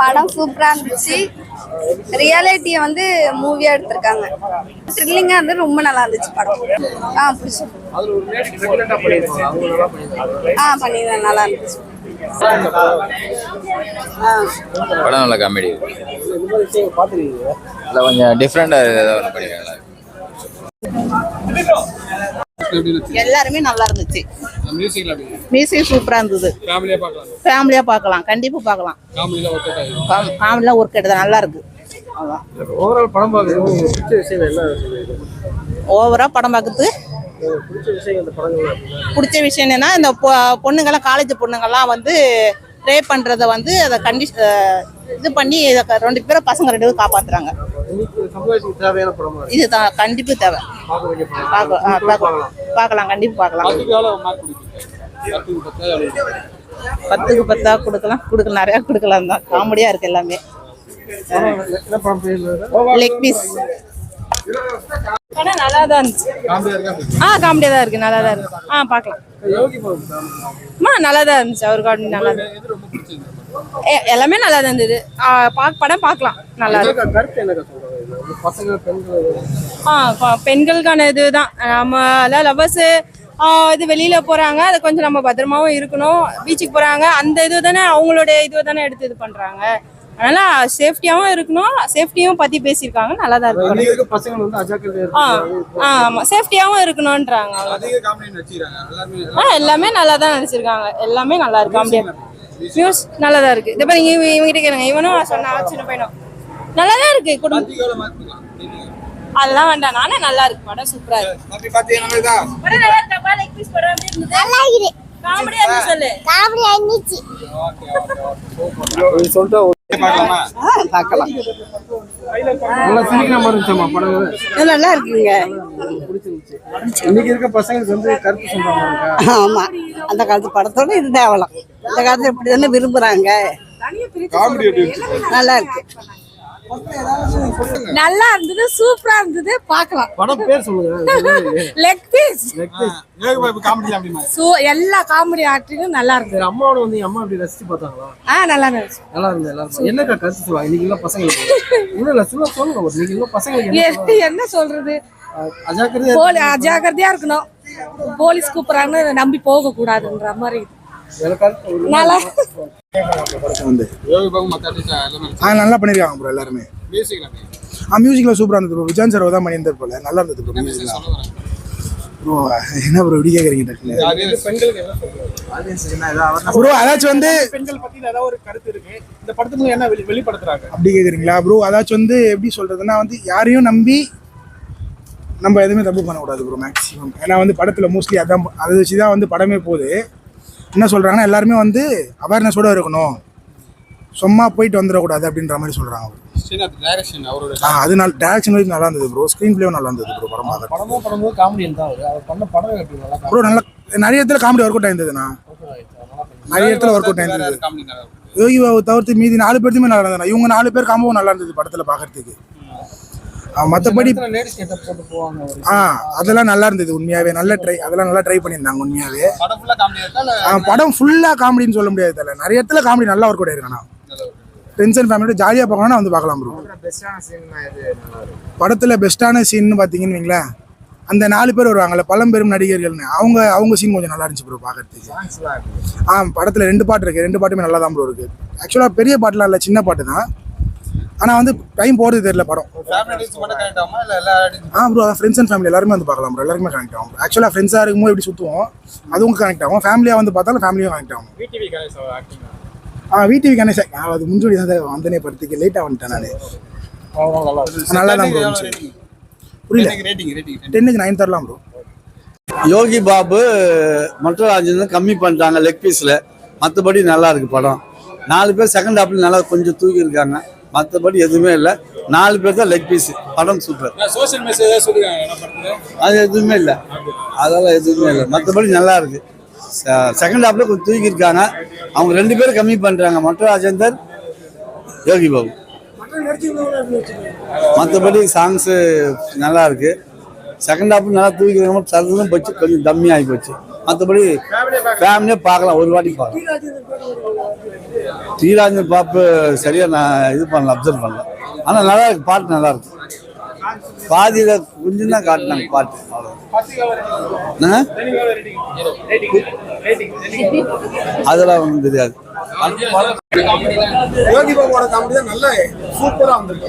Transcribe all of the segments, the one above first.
படம் சூப்பரா இருந்துச்சு. ரியாலிட்டியை வந்து மூவியா எடுத்திருக்காங்க. த்ரில்லிங்கா வந்து ரொம்ப நல்லா இருந்துச்சு படம். ஆ பிடிச்சி. ஆ பண்ணியிருந்தேன். நல்லா இருந்துச்சு. படம் நல்ல காமெடி இல்லை கொஞ்சம் டிஃப்ரெண்டாக ஏதாவது பண்ணிருக்காங்களா? எல்லாருமே நல்லா இருந்துச்சு. மியூசிக் சூப்பரா இருந்தது. ஃபேமிலியா பார்க்கலாம்? கண்டிப்பா பார்க்கலாம். ஃபேமிலியா ஒர்க் எடுத்தா நல்லா இருக்கு. ஓவரால் படம் பார்க்குறது உங்களுக்கு பிடிச்ச விஷயம் என்ன ஓவரா படம் பார்க்கறது பிடிச்ச விஷயம் என்னன்னா இந்த பொ- பொண்ணுங்கெல்லாம் காலேஜ் பொண்ணுங்கெல்லாம் வந்து ரேப் பண்றத வந்து அதை கண்டி இது பண்ணி ரெண்டு பேரும் பசங்க ரெண்டு பேரும் காப்பாத்துறாங்க. இன்னைக்கு சமுதாயத்துக்கு தேவையான படமா? இருக்கு இது தான் கண்டிப்பு தேவை. பார்க்கலாம். பார்க்கலாம். கண்டிப்பா பார்க்கலாம். பத்துக்கு பத்தா கொடுக்கலாம். கொடுக்கலாம் நிறைய கொடுக்கலாம் தான். காமெடியா இருக்கு எல்லாமே. லெக் பீஸ் படம் நல்லா தான் இருந்துச்சு. ஆ காமெடியாக தான் இருக்கு. நல்லா தான் இருக்கு. ஆ பார்க்கலாம். அம்மா நல்லா தான் இருந்துச்சு. அவர் காமெடி நல்லா தான் எல்லாமே நல்லா தான் இருந்தது படம் பார்க்கலாம். நல்லா ஆ பெண்களுக்கான இதுதான். நம்ம அதான் லவ்வர்ஸு இது வெளியில போறாங்க. அது கொஞ்சம் நம்ம பத்திரமாவும் இருக்கணும். பீச்சுக்கு போறாங்க. அந்த இது தானே அவங்களுடைய இது தானே எடுத்து இது பண்றாங்க. அதனால சேஃப்டியாவும் இருக்கணும். சேஃப்டியும் பத்தி பேசியிருக்காங்க. நல்லா தான் இருக்கு இன்னைக்கு இருக்க பசங்க வந்து அஜாக்கிரதையா ஆ ஆ ஆமா. சேஃப்டியாவும் இருக்கணும்ன்றாங்க. ஆ எல்லாமே நல்லா தான் நடிச்சிருக்காங்க. எல்லாமே நல்லா இருக்கு. நியூஸ் நல்லா தான் இருக்கு. இதே பாரு இவங்க இவங்கிட்ட கேளுங்க. இவனும் சொன்னா சின்ன பையனும். நல்லா தான் இருக்கு குடும்பம். அதெல்லாம் வேண்டாம். நானே நல்லா இருக்கு. படம் சூப்பரா இருக்கு. படம் நல்லா இருக்கா? லைக் பீஸ் படம் எப்படி இருந்தது? காமெடியா இருந்து சொல்லு. நீ சொல்லிட்டா பார்க்கலாம். நல்லா சிரிக்கிற மாதிரி இருந்துச்சாமா படம்? நல்லா இருக்குங்க பிடிச்சிருந்துச்சு இன்னைக்கு இருக்க பசங்களுக்கு வந்து கருத்து சொல்றாங்க. ஆமா. அந்த காலத்து படத்தோட இது தேவலாம் இந்த காலத்துல இப்படி தானே விரும்புறாங்க நல்லா இருக்கு. நல்லா இருந்தது சூப்பரா இருந்தது பார்க்கலாம். படம் பேர் சொல்லுங்க. லெக் பீஸ் காமெடி சோ எல்லா காமெடி ஆக்டிங்கும் நல்லா இருந்தது. அம்மாவோட வந்து அம்மா அப்படி ரசிச்சு பார்த்தாங்களா? ஆ நல்லா இருந்துச்சு. நல்லா இருந்தது எல்லாரும் என்னக்கா கருத்து சொல்லுவாங்க இன்னைக்கு உள்ள பசங்களுக்கு. இல்ல இல்ல சொல்ல சொல்லுங்க. இன்னைக்கு உள்ள பசங்களுக்கு என்ன சொல்றது? அஜாக்கிரதையா போலி அஜாக்கிரதையா இருக்கணும். போலீஸ் கூப்பிடுறாங்கன்னு நம்பி போக கூடாதுன்ற மாதிரி. நல்லா. வந்து ஆ நல்லா பண்ணியிருக்காங்க ப்ரோ எல்லாருமே. ஆ மியூசிக்கில் சூப்பராக இருந்தது ப்ரோ விஜயான் சார் தான் பண்ணியிருந்தார் போல. நல்லா இருந்தது ப்ரோ மியூசிக்லாம் ப்ரோ என்ன ப்ரோ இப்படி கேட்குறீங்க ப்ரோ அதாச்சும் வந்து பெண்கள் பத்தி ஏதாவது ஒரு கருத்து இருக்கு. இந்த படத்துக்கு என்ன வெளி- வெளிப்படுத்துறாங்க? அப்படி கேட்குறீங்களா ப்ரோ அதாச்சும் வந்து எப்படி சொல்கிறதுனா வந்து யாரையும் நம்பி நம்ம எதுவுமே தப்பு பண்ணக்கூடாது ப்ரோ மேக்ஸிமம் ஏன்னா வந்து படத்தில் மோஸ்ட்லி அதான் அதை வச்சு தான் வந்து படமே போகுது. என்ன சொல்கிறாங்கன்னா எல்லாருமே வந்து அவேர்னஸோடு இருக்கணும். சும்மா போயிட்டு வந்துடக்கூடாது அப்படின்ற மாதிரி சொல்கிறாங்க ஆ அது நல்ல டேரக்ஷன் வைஸ் நல்லா இருந்தது ப்ரோ ஸ்க்ரீன் பிளேவும் நல்லா இருந்தது ப்ரோ படம் பார்க்க படமும் படமும் காமெடி தான் அவரு. அவர் பண்ண படம் எப்படி? நல்லா ப்ரோ நல்லா நிறைய இடத்துல காமெடி ஒர்க் அவுட் ஆயிருந்ததுண்ணா நிறைய இடத்துல ஒர்க் அவுட் ஆயிருந்தது. யோகி பாபு தவிர்த்து மீதி நாலு பேர்த்துமே நல்லா இருந்ததுண்ணா. இவங்க நாலு பேர் காம்பவும் நல்லா இருந்தது படத்தில் பார்க்கறதுக்கு மற்றபடி ஆ அதெல்லாம் நல்லா இருந்தது உண்மையாவே. நல்ல ட்ரை அதெல்லாம் நல்லா ட்ரை பண்ணியிருந்தாங்க உண்மையாவே. ஆ, படம் ஃபுல்லா காமெடின்னு சொல்ல முடியாது தல. நிறைய இடத்துல காமெடி நல்லா ஒர்க் அவுட் ஃப்ரெண்ட்ஸ் அண்ட் ஃபேமிலியோட ஜாலியாக பார்க்கணும்னா வந்து பார்க்கலாம் ப்ரோ படத்துல பெஸ்ட்டான சீன்னு பார்த்தீங்கன்னு வைங்களேன் அந்த நாலு பேர் வருவாங்கல்ல பழம்பெரும் நடிகர்கள்னு அவங்க அவங்க சீன் கொஞ்சம் நல்லா இருந்துச்சு ப்ரோ பார்க்கறதுக்கு. ஆ படத்துல ரெண்டு பாட்டு இருக்கு. ரெண்டு பாட்டுமே நல்லா தான் ப்ரோ இருக்கு. ஆக்சுவலாக பெரிய பாட்டுலாம் இல்லை சின்ன பாட்டு தான். ஆனால் வந்து டைம் போகிறது தெரியல படம். ஆ ப்ரோ அதான் ஃப்ரெண்ட்ஸ் அண்ட் ஃபேமிலி எல்லாருமே வந்து பார்க்கலாம் ப்ரோ எல்லாருமே கனெக்ட் ஆகும் ஆக்சுவலாக ஃப்ரெண்ட்ஸாக இருக்கும்போது எப்படி சுற்றுவோம் அதுவும் கனெக்ட் ஆகும். ஃபேமிலியாக வந்து பார்த்தாலும் ஃபேமிலியும் கனெக்ட் ஆகும். விடிவி கணேஷ் அவர் ஆக்டிங் ஆ விடிவி நான் அது முஞ்சோடி தான் வந்தனே படத்துக்கு. லேட்டாக வந்துட்டேன் நான். நல்லா தான் ப்ரோ புரியல. டென்னுக்கு நைன் தரலாம் ப்ரோ யோகி பாபு மற்ற ராஜேந்திரன் கம்மி பண்ணிட்டாங்க லெக் பீஸில் மற்றபடி நல்லா இருக்கு படம். நாலு பேர் செகண்ட் ஹாஃப்ல நல்லா கொஞ்சம் தூக்கி இருக்காங்க மற்றபடி எதுவுமே இல்லை. நாலு பேர் தான் லெக் பீஸ் படம் சூப்பர் சோஷியல் மெசேஜ் அது எதுவுமே இல்லை. அதெல்லாம் எதுவுமே இல்லை. மற்றபடி நல்லா இருக்கு. செகண்ட் ஹாஃப்ல கொஞ்சம் தூக்கி இருக்காங்க அவங்க ரெண்டு பேரும் கம்மி பண்ணுறாங்க மற்ற ராஜேந்தர் யோகி பாபு. மற்றபடி சாங்ஸு நல்லா இருக்கு. செகண்ட் ஹாஃப் நல்லா தூக்கி சரதும் போச்சு. கொஞ்சம் டம்மி ஆகி போச்சு. மற்றபடி ஃபேமிலியாக பார்க்கலாம். ஒரு வாட்டி பார்க்கலாம். தீராஜன் பாப்பு சரியா நான் இது பண்ணல அப்சர்வ் பண்ணல. ஆனால் நல்லா இருக்கு. பாட்டு நல்லா இருக்கு. பாதியில கொஞ்சம் தான் காட்டினாங்க பாட்டு? அதெல்லாம் ஒன்றும் தெரியாது. யோகி பாபுவோட காமெடி தான் நல்ல சூப்பரா வந்திருக்கு.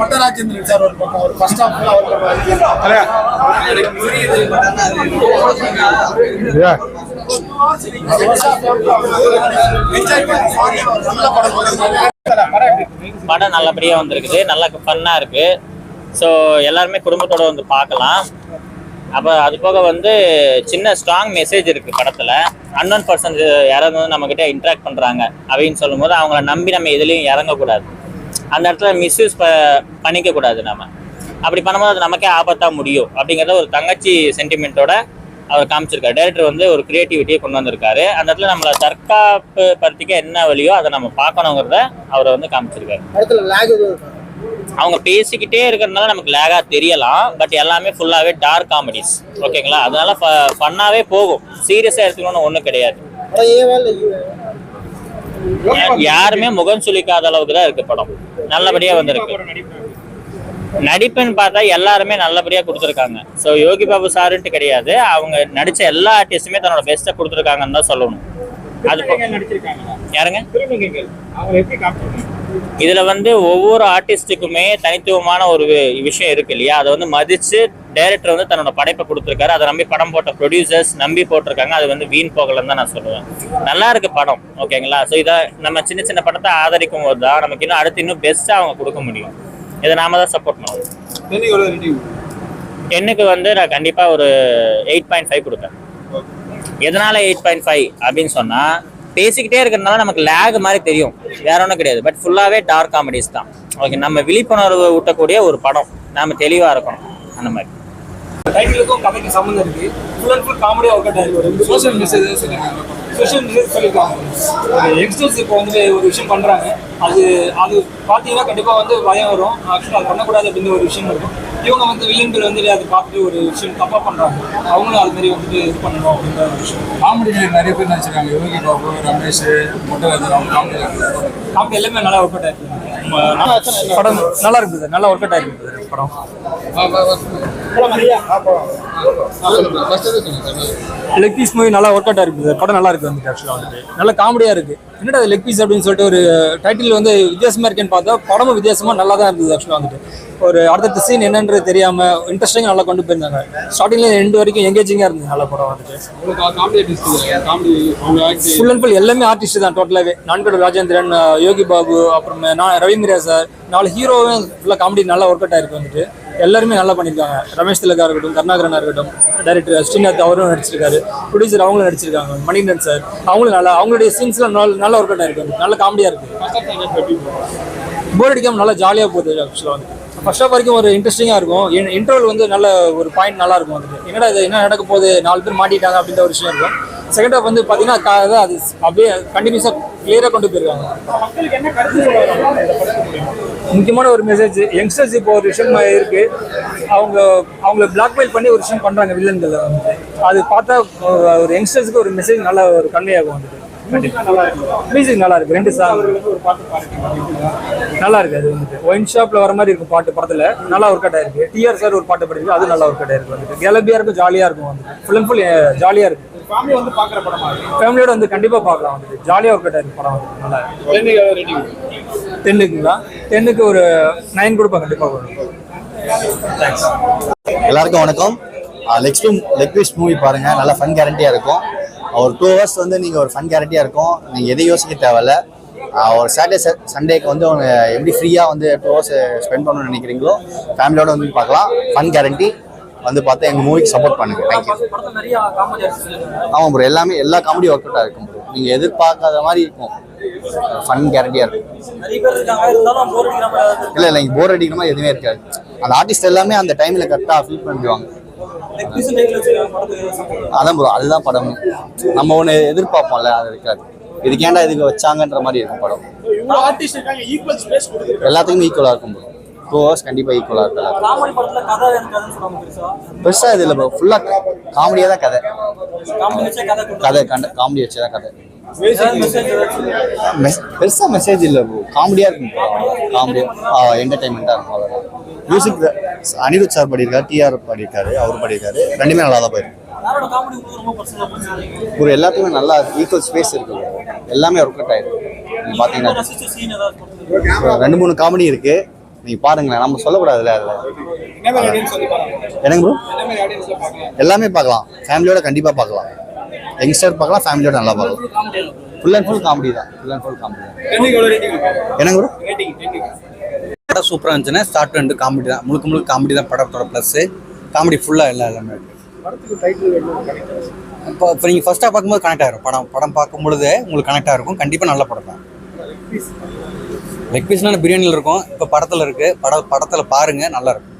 மொட்டராஜேந்திரன் சார் ஒரு பக்கம் ஒரு ஃபர்ஸ்ட் ஹாஃப் அவர் நல்ல படம் படம் நல்லபடியாக வந்திருக்குது. நல்லா ஃபன்னாக இருக்குது ஸோ எல்லாருமே குடும்பத்தோட வந்து பார்க்கலாம். அப்போ அது போக வந்து சின்ன ஸ்ட்ராங் மெசேஜ் இருக்குது படத்தில். அன்னோன் பர்சன்ஸ் யாராவது வந்து நம்மக்கிட்ட இன்ட்ராக்ட் பண்ணுறாங்க அப்படின்னு சொல்லும்போது அவங்கள நம்பி நம்ம எதுலேயும் இறங்கக்கூடாது. அந்த இடத்துல மிஸ்யூஸ் ப பண்ணிக்கக்கூடாது நம்ம. அப்படி பண்ணும்போது அது நமக்கே ஆபத்தாக முடியும் அப்படிங்கிறத ஒரு தங்கச்சி சென்டிமெண்ட்டோட அவர் காமிச்சிருக்காரு. டேரக்டர் வந்து ஒரு கிரியேட்டிவிட்டியை கொண்டு வந்திருக்காரு. அந்த இடத்துல நம்மளை தற்காப்பு படுத்திக்க என்ன வழியோ அதை நம்ம பார்க்கணுங்கிறத அவர் வந்து காமிச்சிருக்காரு. அவங்க பேசிக்கிட்டே இருக்கிறதுனால நமக்கு லேகா தெரியலாம். பட் எல்லாமே ஃபுல்லாவே டார்க் காமெடிஸ் ஓகேங்களா அதனால ஃபன்னாவே போகும். சீரியஸா எடுத்துக்கணும்னு ஒன்றும் கிடையாது. யாருமே முகம் சுளிக்காத அளவுக்கு தான் இருக்கு படம். நல்லபடியா வந்திருக்கு. நடிப்புன்னு பார்த்தா எல்லாருமே நல்லபடியா கொடுத்துருக்காங்க. ஸோ யோகி பாபு சாருன்ட்டு கிடையாது. அவங்க நடிச்ச எல்லா ஆர்டிஸ்டுமே தன்னோட பெஸ்ட்டை கொடுத்துருக்காங்கன்னு தான் சொல்லணும். அது யாருங்க? இதுல வந்து ஒவ்வொரு ஆர்டிஸ்டுக்குமே தனித்துவமான ஒரு விஷயம் இருக்கு இல்லையா? அதை வந்து மதிச்சு டைரக்டர் வந்து தன்னோட படைப்பை கொடுத்துருக்காரு. அதை நம்பி படம் போட்ட ப்ரொடியூசர்ஸ் நம்பி போட்டிருக்காங்க. அது வந்து வீண் போகலன்னு தான் நான் சொல்லுவேன். நல்லா இருக்கு படம் ஓகேங்களா ஸோ இதை நம்ம சின்ன சின்ன படத்தை ஆதரிக்கும் போது தான் நமக்கு இன்னும் அடுத்து இன்னும் பெஸ்ட்டாக அவங்க கொடுக்க முடியும். இதை நாம தான் சப்போர்ட் பண்ணணும். டென்னுக்கு வந்து நான் கண்டிப்பாக ஒரு எயிட் பாயிண்ட் ஃபைவ் கொடுப்பேன். எதனால எயிட் பாயிண்ட் ஃபைவ் அப்படின்னு சொன்னா பேசிக்கிட்டே இருக்கிறதுனால நமக்கு லேக் மாதிரி தெரியும். வேற ஒன்றும் கிடையாது. பட் ஃபுல்லாகவே டார்க் காமெடிஸ் தான். ஓகே நம்ம விழிப்புணர்வு ஊட்டக்கூடிய ஒரு படம். நாம தெளிவாக இருக்கணும். அந்த மாதிரி. டைட்டிலுக்கும் கதைக்கு சம்மந்தம் இருக்கு. ஃபுல் அண்ட் ஃபுல் காமெடியாக ஒர்க் அவுட் ஆயிருக்கு. சோஷியல் மெசேஜ் சொல்லியிருக்காங்க சோஷியல் மெசேஜ் சொல்லியிருக்காங்க யங்ஸ்டர்ஸ் இப்போ வந்து ஒரு விஷயம் பண்ணுறாங்க அது அது பார்த்தீங்கன்னா கண்டிப்பாக வந்து பயம் வரும். ஆக்சுவலாக அது பண்ணக்கூடாது அப்படின்னு ஒரு விஷயம் இருக்கும். இவங்க வந்து வில்லன்கள் வந்து அதை பார்த்துட்டு ஒரு விஷயம் தப்பாக பண்ணுறாங்க அவங்களும் அது மாதிரி வந்துட்டு இது பண்ணணும் அப்படின்ற ஒரு விஷயம். காமெடி நிறைய பேர் நடிச்சிருக்காங்க. யோகி பாபு ரமேஷ் முட்டராஜன் அவங்க காமெடி அவங்க எல்லாமே நல்லா ஒர்க் அவுட் ஆயிருக்கு. படம் நல்லா இருக்குது நல்லா ஒர்க் அவுட் ஆயிருக்கு படம். லெக் பீஸ் மூவி நல்லா ஒர்க் அவுட் இருக்குது படம் நல்லா இருக்கு வந்துட்டு ஆக்சுவலாக வந்துட்டு. நல்ல காமெடியா இருக்கு. என்னடா லெக் பீஸ் அப்படின்னு சொல்லிட்டு ஒரு டைட்டில் வந்து வித்தியாசமா இருக்கேன்னு பார்த்தா படமும் வித்தியாசமா நல்லா தான் இருந்தது ஆக்சுவலாக வந்துட்டு. ஒரு அடுத்தடுத்த சீன் என்னன்றது தெரியாம இன்ட்ரெஸ்டிங்காக நல்லா கொண்டு போயிருந்தாங்க. ஸ்டார்டிங்ல எண்டு வரைக்கும் எங்கேஜிங்காக இருந்தது நல்ல படம் வந்துட்டு. ஃபுல் அண்ட் ஃபுல் எல்லாமே ஆர்டிஸ்ட் தான் டோட்டலாகவே நான்கடு ராஜேந்திரன் யோகி பாபு அப்புறம் நான் ரவீந்திரா சார் நாலு ஹீரோவும் ஃபுல்லாக காமெடி நல்லா ஒர்க் அவுட் ஆயிருக்கு வந்துட்டு. எல்லாருமே நல்லா பண்ணியிருக்காங்க. ரமேஷ் திலகா இருக்கட்டும் கருணாகரனாக இருக்கட்டும் டைரக்டர் ஸ்ரீநாத் அவரும் நடிச்சிருக்காரு ப்ரொடியூசர் அவங்களும் நடிச்சிருக்காங்க மணிகண்டன் சார் அவங்களும் நல்லா அவங்களுடைய சீன்ஸ்லாம் நல்ல நல்லா ஒர்க் அவுட் ஆயிருக்கு. நல்ல காமெடியாக இருக்குது போர் அடிக்காமல் நல்லா ஜாலியாக போகுது ஆக்சுவலாக வந்து. ஃபர்ஸ்ட் ஆஃப் வரைக்கும் ஒரு இன்ட்ரெஸ்டிங்காக இருக்கும். இன்டர்வல் வந்து நல்ல ஒரு பாயிண்ட் நல்லா இருக்கும் வந்துட்டு என்னடா இது என்ன நடக்க போகுது? நாலு பேர் மாட்டிட்டாங்க அப்படின்ற ஒரு விஷயம் இருக்கும். செகண்ட் ஹாஃப் வந்து பார்த்தீங்கன்னா அது அப்படியே கண்டினியூஸாக கிளியராக கொண்டு போயிருக்காங்க. முக்கியமான ஒரு மெசேஜ் யங்ஸ்டர்ஸ் இப்போ ஒரு விஷயம் இருக்கு. அவங்க அவங்கள பிளாக்மெயில் பண்ணி ஒரு விஷயம் பண்றாங்க வில்லன்கள் வந்து. அது பார்த்தா ஒரு யங்ஸ்டர்ஸுக்கு ஒரு மெசேஜ் நல்ல ஒரு கன்வே வந்துட்டு மியூசிக் நல்லா இருக்கு ரெண்டு சாங் நல்லா இருக்கு அது வந்துட்டு. ஒயின் ஷாப்ல வர மாதிரி இருக்கும் பாட்டு படத்துல. நல்லா ஒர்க் அவுட் ஆயிருக்கு. டிஆர் சார் ஒரு பாட்டு படிருக்கு அது நல்லா ஒர்க் அவுட் ஆயிருக்கு வந்துட்டு. கேலபியா இருக்கும் ஜாலியா இருக்கும் வந்துட்டு. ஃபுல் அண்ட் ஃபுல் ஜாலியா இருக்கு. வந்து ஃபேமிலியோட வந்து கண்டிப்பா பார்க்கலாம் வந்துட்டு. ஜாலியா ஒர்க் அவுட் ஆயிருக்கு படம் வந்து நல்லா இருக்கு. டென்னுக்குங்களா டென்னுக்கு ஒரு நைன் கொடுப்பேன் கண்டிப்பா வரும் தேங்க்ஸ் எல்லாருக்கும் வணக்கம். லெக் ஸ்பூம் லெக் பீஸ் மூவி பாருங்க. நல்லா ஃபன் கேரண்டியா இருக்கும். ஒரு டூ ஹவர்ஸ் வந்து நீங்க ஒரு ஃபன் கேரண்டியா இருக்கும். நீங்க எதையும் யோசிக்க தேவையில்ல. ஒரு சாட்டர்டே சண்டேக்கு வந்து உங்க எப்படி ஃப்ரீயா வந்து டூ ஹவர்ஸ் ஸ்பெண்ட் பண்ணணும்னு நினைக்கிறீங்களோ ஃபேமிலியோட வந்து பார்க்கலாம். ஃபன் கேரண்டி வந்து பார்த்து எங்க மூவிக்கு சப்போர்ட் பண்ணுங்க. தேங்க்யூ ஆமாம் ப்ரோ எல்லாமே எல்லா காமெடி ஒர்க் அவுட்டாக இருக்கும் ப்ரோ நீங்க எதிர்பார்க்காத மாதிரி இருக்கும். ஃபன் கேரண்டியா இருக்கும். இல்லை இல்லை போர் அடிக்கிற மாதிரி எதுவுமே இருக்காது. அந்த ஆர்டிஸ்ட் எல்லாமே அந்த டைமில் கரெக்டாக ஃபீல் பண்ணிடுவாங்க. அதான் ப்ரோ அதுதான் படம். நம்ம ஒன்று எதிர்பார்ப்போம்ல அது இருக்காது. இதுக்கு ஏன்டா இதுக்கு வச்சாங்கன்ற மாதிரி இருக்கும் படம். எல்லாத்துக்குமே ஈக்குவலாக இருக்கும் ப்ரோ டூ ஹவர்ஸ் கண்டிப்பாக ஈக்குவலாக இருக்கலாம் பெருசாக இது இல்லை ப்ரோ ஃபுல்லாக காமெடியாக தான் கதை. கதை கண்ட காமெடி வச்சு தான் கதை. மெசேஜ் மெஸ் பெருசாக மெசேஜ் இல்லை ப்ரோ காமெடியாக இருக்கும் காமெடியாக என்டர்டைன்மெண்ட்டாக இருக்கும் அவ்வளோதான் மியூசிக் அனிருத் சார் பாடியிருக்காரு டிஆர் பாடியிருக்காரு அவர் பாடியிருக்காரு. ரெண்டுமே நல்லா தான் போயிருக்கு. ஒரு எல்லாத்துக்குமே நல்லா ஈக்குவல் ஸ்பேஸ் இருக்கு. எல்லாமே ஒர்க் அவுட் ஆயிருக்கு. ஒரு ரெண்டு மூணு காமெடி இருக்கு. நீங்க பாருங்களேன். நம்ம சொல்லக்கூடாதுல்ல அதுல. என்னங்க ப்ரோ எல்லாமே பார்க்கலாம் ஃபேமிலியோட கண்டிப்பா பார்க்கலாம் யங்ஸ்டர் பார்க்கலாம் ஃபேமிலியோட நல்லா பார்க்கலாம் ஃபுல் அண்ட் ஃபுல் காமெடி தான். ஃபுல் அண்ட் ஃபுல் காமெடி தான். என்னங்க ப்ரோ படம் சூப்பராக இருந்துச்சுன்னா ஸ்டார்ட் ரெண்டு காமெடி தான். முழுக்க முழுக்க காமெடி தான் படத்தோட ப்ளஸ்ஸு காமெடி ஃபுல்லாக எல்லாம் எல்லாமே இப்போ இப்போ நீங்கள் ஃபஸ்ட்டாக பார்க்கும்போது கனெக்ட் ஆகிரும் படம் படம் பார்க்கும் பொழுது உங்களுக்கு கனெக்ட் ஆகிருக்கும் கண்டிப்பாக நல்ல படம் தான். லெக் பீஸ்னால் பிரியாணியில் இருக்கும். இப்போ படத்தில் இருக்குது பட படத்தில் பாருங்கள் நல்லா இருக்கும்.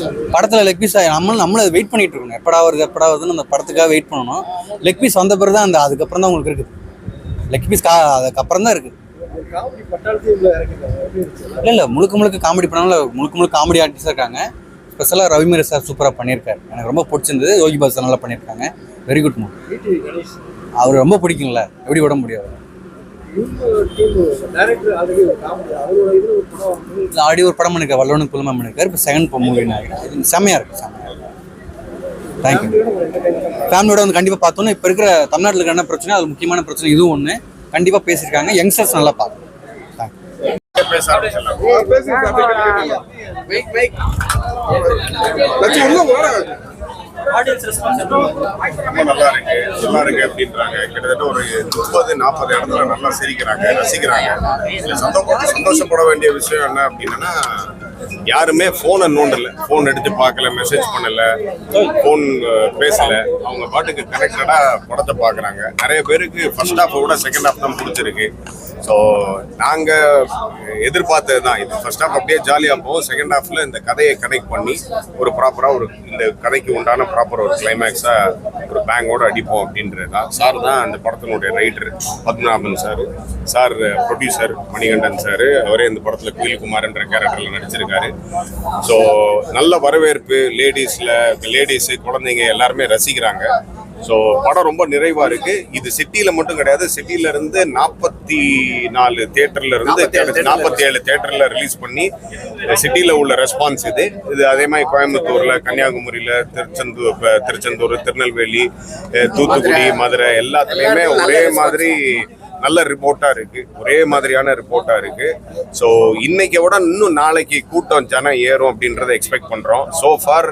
இருக்கும் படத்தில் லெக் பீஸ் நம்மளும் நம்மளும் வெயிட் பண்ணிட்டு இருக்கணும். எப்படா வருது எப்படா வருதுன்னு அந்த படத்துக்காக வெயிட் பண்ணணும். லெக் பீஸ் வந்த பிறகு தான் அந்த அதுக்கப்புறம் தான் உங்களுக்கு இருக்குது. லெக் பீஸ் கா அதுக்கப்புறம் தான் இருக்குது. இல்லை இல்லை முழுக்க முழுக்க காமெடி பண்ணால முழுக்க முழுக்க காமெடி ஆர்டிஸ்டாக இருக்காங்க. ஸ்பெஷலாக ரவிமீர் சார் சூப்பராக பண்ணியிருக்காரு. எனக்கு ரொம்ப பிடிச்சிருந்தது. யோகி பாஸ் நல்லா பண்ணியிருக்காங்க. வெரி குட் மூவி அவர் ரொம்ப பிடிக்குங்கள எப்படி விட முடியாது ஆடி ஒரு படம் பண்ணிருக்காரு. வல்லவனுக்கு குழுமம் பண்ணிருக்காரு. இப்போ செகண்ட் மூவி நினைக்கிறேன் செம்மையாக இருக்குது செம்மையாக இருக்கு தேங்க்யூ ஃபேமிலியோட வந்து கண்டிப்பாக பார்த்தோன்னா இப்போ இருக்கிற தமிழ்நாட்டில் இருக்கிற என்ன பிரச்சனை அது முக்கியமான பிரச்சனை இதுவும் ஒன்று கண்டிப்பாக பேசியிருக்காங்க. யங்ஸ்டர்ஸ் நல்லா பார்க்கணும். ஆடியன்ஸ் ரெஸ்பான்ஸ் ரொம்ப நல்லா இருக்கு. நல்லா இருக்கு அப்படின்றாங்க. கிட்டத்தட்ட ஒரு முப்பது நாற்பது இடத்துல நல்லா சிரிக்கிறாங்க ரசிக்கிறாங்க. சந்தோஷப்பட வேண்டிய விஷயம் என்ன அப்படின்னா யாருமே ஃபோனை நோண்டல. ஃபோன் எடுத்து பார்க்கல மெசேஜ் பண்ணல ஃபோன் பேசல. அவங்க பாட்டுக்கு கனெக்டடாக படத்தை பார்க்குறாங்க. நிறைய பேருக்கு ஃபர்ஸ்ட் ஹாஃப் விட செகண்ட் ஹாஃப் தான் பிடிச்சிருக்கு. ஸோ நாங்கள் எதிர்பார்த்தது தான் இது ஃபர்ஸ்ட் ஹாஃப் அப்படியே ஜாலியாக போகும். செகண்ட் ஹாஃப்ல இந்த கதையை கனெக்ட் பண்ணி ஒரு ப்ராப்பராக ஒரு இந்த கதைக்கு உண்டான ப்ராப்பர் ஒரு கிளைமேக்ஸாக ஒரு பேங்கோட அடிப்போம் அப்படின்றது தான் சார் தான் அந்த படத்தினுடைய writer Padmanabhan sir. Sir producer Manikandan sir. அவரே இந்த படத்துல குயில்குமார்ன்ற நடிச்சிருக்கு நடிச்சிருக்காரு ஸோ நல்ல வரவேற்பு லேடிஸ்ல லேடிஸ் குழந்தைங்க எல்லாருமே ரசிக்கிறாங்க. ஸோ படம் ரொம்ப நிறைவா இருக்கு. இது சிட்டியில மட்டும் கிடையாது. சிட்டில இருந்து நாற்பத்தி நாலு தியேட்டர்ல இருந்து நாற்பத்தி ஏழு தியேட்டர்ல ரிலீஸ் பண்ணி சிட்டில உள்ள ரெஸ்பான்ஸ் இது. இது அதே மாதிரி கோயம்புத்தூர்ல கன்னியாகுமரியில திருச்செந்தூர் இப்ப திருச்செந்தூர் திருநெல்வேலி தூத்துக்குடி மதுரை எல்லாத்துலயுமே ஒரே மாதிரி நல்ல ரிப்போர்ட்டா இருக்கு. ஒரே மாதிரியான ரிப்போர்ட்டா இருக்கு. ஸோ இன்னைக்கு விட இன்னும் நாளைக்கு கூட்டம் ஜனம் ஏறும் அப்படின்றத எக்ஸ்பெக்ட் பண்றோம். ஸோ ஃபார்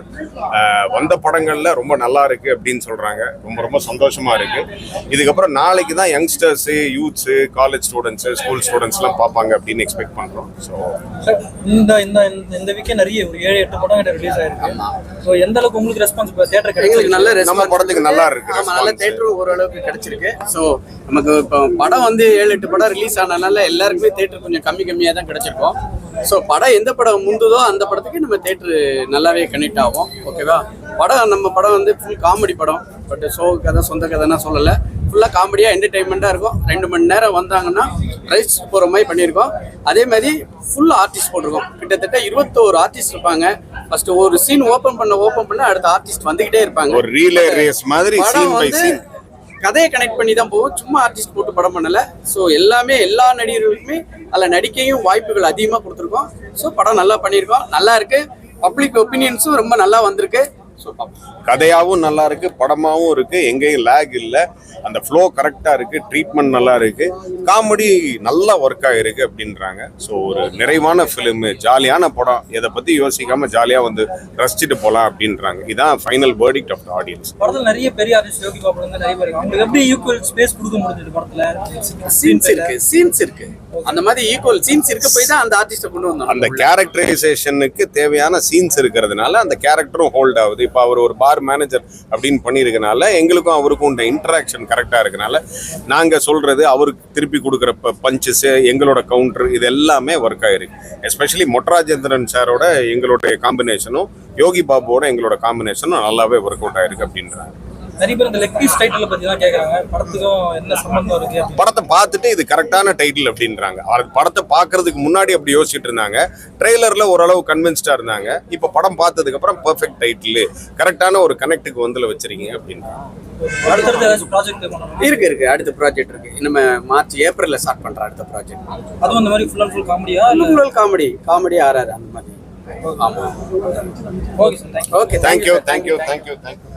வந்த படங்கள்ல ரொம்ப நல்லா இருக்கு அப்படின்னு சொல்றாங்க. ரொம்ப ரொம்ப சந்தோஷமா இருக்கு. இதுக்கப்புறம் நாளைக்கு தான் youngsters youths college students school ஸ்டூடெண்ட்ஸ்லாம் பார்ப்பாங்க அப்படின்னு எக்ஸ்பெக்ட் பண்றோம். ஸோ இந்த இந்த இந்த- இந்த வீக்கே நிறைய ஒரு ஏழு எட்டு படம் கிட்ட ரிலீஸ் ஆயிருக்கு. ஸோ எந்த அளவுக்கு உங்களுக்கு ரெஸ்பான்ஸ் இப்போ தேட்டர் கிடைக்கும் நல்ல நம்ம படத்துக்கு நல்லா இருக்கு. ஆமா நல்ல. தேட்டரும் ஓரளவுக்கு கிடைச்சிருக்கு. ஸோ நமக்கு இப்போ படம் வந்து ஏழு எட்டு படம் ரிலீஸ் ஆனதுனால எல்லாருக்குமே தேட்டர் கொஞ்சம் கம்மி கம்மியாக தான் கிடைச்சிருக்கும். ஸோ படம் எந்த படம் முந்துதோ அந்த படத்துக்கு நம்ம தேட்டர் நல்லாவே கனெக்ட் ஆகும். ஓகேவா படம் நம்ம படம் வந்து ஃபுல் காமெடி படம். பட் ஷோ கதை சொந்த கதைன்னா சொல்லலை. ஃபுல்லாக காமெடியாக என்டர்டைன்மெண்ட்டாக இருக்கும். ரெண்டு மணி நேரம் வந்தாங்கன்னா ரைஸ் போகிற மாதிரி பண்ணியிருக்கோம். அதே மாதிரி ஃபுல் ஆர்டிஸ்ட் போட்டிருக்கோம். கிட்டத்தட்ட இருபத்தோரு ஆர்டிஸ்ட் இருப்பாங்க. ஃபர்ஸ்ட் ஒரு சீன் ஓப்பன் பண்ண ஓப்பன் பண்ண அடுத்த ஆர்டிஸ்ட் வந்துகிட்டே இருப்பாங்க. ஒரு ரீலே ரேஸ் மாதிரி படம் வந்து கதையை கனெக்ட் பண்ணி தான் போகும் சும்மா ஆர்டிஸ்ட் போட்டு படம் பண்ணல. ஸோ எல்லாமே எல்லா நடிகர்களுக்குமே அதில் நடிக்கையும் வாய்ப்புகள் அதிகமாக கொடுத்துருக்கோம். ஸோ படம் நல்லா பண்ணியிருக்கோம். நல்லா இருக்கு. பப்ளிக் ஒப்பீனியன்ஸும் ரொம்ப நல்லா வந்திருக்கு. ஸோ கதையாவும் நல்லா இருக்கு படமாவும் இருக்கு எங்கேயும் லேக் இல்ல. அந்த ஃப்ளோ கரெக்டா இருக்கு ட்ரீட்மெண்ட் நல்லா இருக்கு. காமெடி நல்லா ஒர்க் ஆகிருக்கு அப்படின்றாங்க. ஸோ ஒரு நிறைவான ஃபிலிம் ஜாலியான படம். இதை பத்தி யோசிக்காம ஜாலியா வந்து ரசிச்சுட்டு போலாம் அப்படின்றாங்க. இதான் final verdict of the audience படத்துல நிறைய பெரிய ஆர்டிஸ்ட் யோகி பாபு வந்து நிறைய பேர் இருக்காங்க. எப்படி ஈக்குவல் ஸ்பேஸ் கொடுக்க முடிஞ்சது படத்துல? சீன்ஸ் இருக்கு சீன்ஸ் இருக்கு. அந்த மாதிரி ஈக்குவல் சீன்ஸ் இருக்க போய் தான் அந்த ஆர்டிஸ்ட்டை கொண்டு வந்தோம். அந்த கேரக்டரைசேஷனுக்கு தேவையான சீன்ஸ் இருக்கிறதுனால அந்த கேரக்டரும் ஹோல்ட் ஆகுது. இப்போ அவர் ஒரு பார் மேனேஜர் அப்படின்னு பண்ணியிருக்கனால எங்களுக்கும் அவருக்கும் உண்ட இன்டராக்ஷன் கரெக்டாக இருக்கனால நாங்கள் சொல்றது அவருக்கு திருப்பி கொடுக்குற பஞ்சஸ் எங்களோட கவுண்டர் இது எல்லாமே ஒர்க் ஆயிருக்கு. எஸ்பெஷலி மொட்ராஜேந்திரன் சாரோட எங்களுடைய காம்பினேஷனும் யோகி பாபுவோட எங்களோட காம்பினேஷனும் நல்லாவே ஒர்க் அவுட் ஆயிருக்கு அப்படின்றாங்க. நிறைய பேர் இந்த லெக் பீஸ் டைட்டில் பத்தி தான் கேக்குறாங்க. படத்துக்கும் என்ன சம்பந்தம் இருக்கு. படத்தை பார்த்துட்டு இது கரெக்டான டைட்டில் அப்படின்றாங்க. அவருக்கு படத்தை பார்க்கறதுக்கு முன்னாடி அப்படி யோசிச்சுட்டு இருந்தாங்க. ட்ரெய்லர்ல ஓரளவு கன்வின்ஸ்டா இருந்தாங்க. இப்போ படம் பார்த்ததுக்கு அப்புறம் பெர்ஃபெக்ட் டைட்டில் கரெக்டான ஒரு கனெக்ட்டுக்கு வந்துல வச்சிருக்கீங்க அப்படின்றாங்க இருக்கு இருக்கு. அடுத்த ப்ராஜெக்ட் இருக்கு. நம்ம மார்ச் ஏப்ரல்ல ஸ்டார்ட் பண்றோம் அடுத்த ப்ராஜெக்ட் அதுவும் இந்த மாதிரி ஃபுல் அண்ட் ஃபுல் காமெடியா ஃபுல் காமெடி காமெடி ஆறாரு அந்த மாதிரி. ஆமா. Okay sir thank you okay thank you thank you thank you thank you